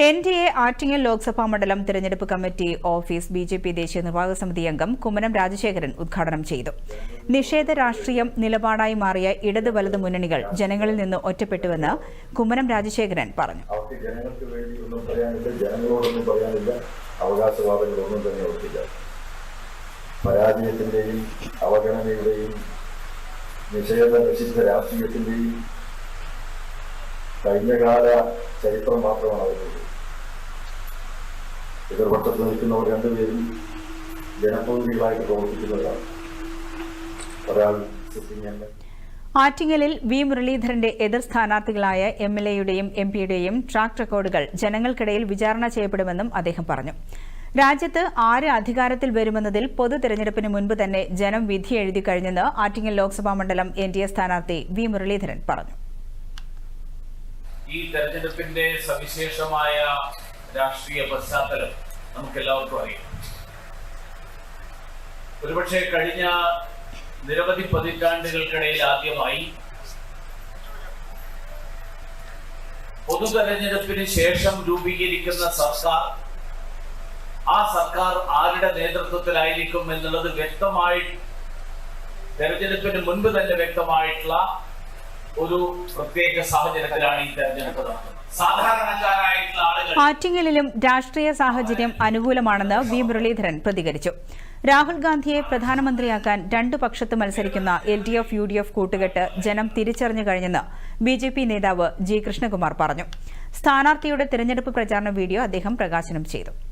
N D A Attingal Lok Sabha മണ്ഡലം തിരഞ്ഞെടുപ്പ് committee office B J P ദേശീയ നിർവാഹക സമിതി അംഗം കുമ്മനം രാജശേഖരൻ ഉദ്ഘാടനം ചെയ്തു. നിഷേധ രാഷ്ട്രീയം നിലപാടായി മാറിയ ഇടത് വലതു മുന്നണികൾ ജനങ്ങളിൽ നിന്ന് ഒറ്റപ്പെട്ടുവെന്ന് കുമ്മനം രാജശേഖരൻ പറഞ്ഞു. കഴിഞ്ഞകാല ചരിത്രം മാത്രമാണ് അവർക്കുള്ളത് എതിർപക്ഷത്ത് നിൽക്കുന്നവർ രണ്ടുപേരും ജനപ്രതിനിധികളായിട്ട് പ്രവർത്തിക്കുന്നവരാണ്. ഒരാൾ സിറ്റിംഗ് എം എൽ ആറ്റിങ്ങലിൽ വി മുരളീധരന്റെ എതിർ സ്ഥാനാർത്ഥികളായ എം എൽ എയുടെയും എം പിയുടെയും ട്രാക്ക് റെക്കോർഡുകൾ ജനങ്ങൾക്കിടയിൽ വിചാരണ ചെയ്യപ്പെടുമെന്നും അദ്ദേഹം പറഞ്ഞു. രാജ്യത്ത് ആര് അധികാരത്തിൽ വരുമെന്നതിൽ പൊതു തെരഞ്ഞെടുപ്പിന് മുൻപ് തന്നെ ജനം വിധി എഴുതി കഴിഞ്ഞെന്ന് ആറ്റിങ്ങൽ ലോക്സഭാ മണ്ഡലം എൻ ഡി എ സ്ഥാനാർത്ഥി വി മുരളീധരൻ പറഞ്ഞു. ഈ തെരഞ്ഞെടുപ്പിന്റെ സവിശേഷമായ രാഷ്ട്രീയ പശ്ചാത്തലം നമുക്കെല്ലാവർക്കും അറിയാം. ഒരുപക്ഷെ കഴിഞ്ഞ നിരവധി പതിറ്റാണ്ടുകൾക്കിടയിൽ ആദ്യമായി പൊതു തെരഞ്ഞെടുപ്പിന് ശേഷം രൂപീകരിക്കുന്ന സർക്കാർ ആ സർക്കാർ ആരുടെ നേതൃത്വത്തിലായിരിക്കും എന്നുള്ളത് വ്യക്തമായി തെരഞ്ഞെടുപ്പിന് മുൻപ് തന്നെ വ്യക്തമായിട്ടുള്ള ഒരു പ്രത്യേക സാഹചര്യത്തിലാണ് ഈ തെരഞ്ഞെടുപ്പ് നടക്കുന്നത്. സാധാരണക്കാരായിട്ടുള്ള ആളുകൾ ആറ്റിങ്ങലിലും രാഷ്ട്രീയ സാഹചര്യം അനുകൂലമാണെന്ന് വി. മുരളീധരൻ പ്രതികരിച്ചു. രാഹുൽ ഗാന്ധിയെ പ്രധാനമന്ത്രിയാക്കാൻ രണ്ടു പക്ഷത്ത് മത്സരിക്കുന്ന L D F U D F കൂട്ടുകെട്ട് ജനം തിരിച്ചറിഞ്ഞു കഴിഞ്ഞെന്ന് ബി ജെ പി നേതാവ് ജി. കൃഷ്ണകുമാർ പറഞ്ഞു. സ്ഥാനാർത്ഥിയുടെ തെരഞ്ഞെടുപ്പ് പ്രചാരണ വീഡിയോ അദ്ദേഹം പ്രകാശനം ചെയ്തു.